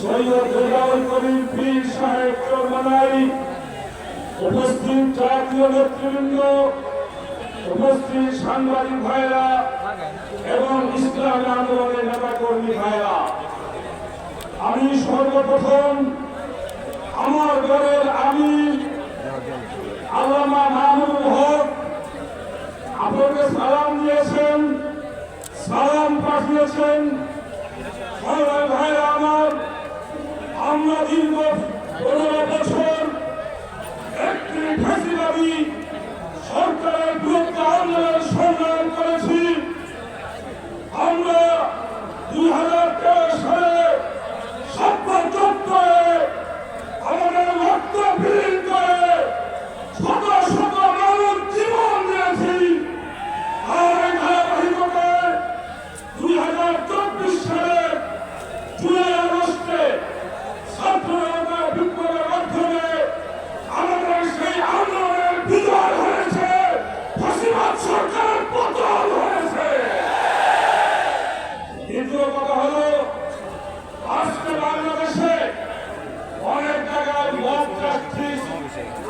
সৈয়দ রেজাউল করিম পীর সাহেব চরমানাই উপস্থিত সাংবাদিক ভাইরা এবং ইসলামী আন্দোলনের নেতা কর্মী আমি সর্বপ্রথম আমার দলের আমি সালাম দিয়েছেন সালাম পাঠিয়েছেন।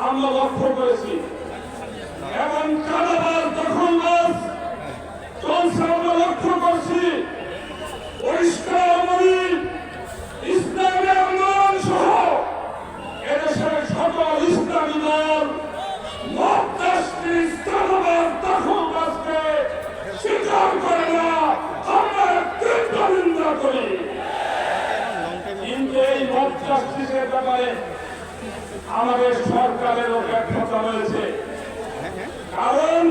আমরা লক্ষ্য করেছি। এবং চাঁদাবাজ দখলবাজ চলছে আমরা লক্ষ্য করছি। পরিষ্কার ইসলামী আন্দোলন সহ এদেশের সকল ইসলামী দল করে ব্যাপারে আমাদের সরকারেরও ব্যর্থতা রয়েছে। কারণ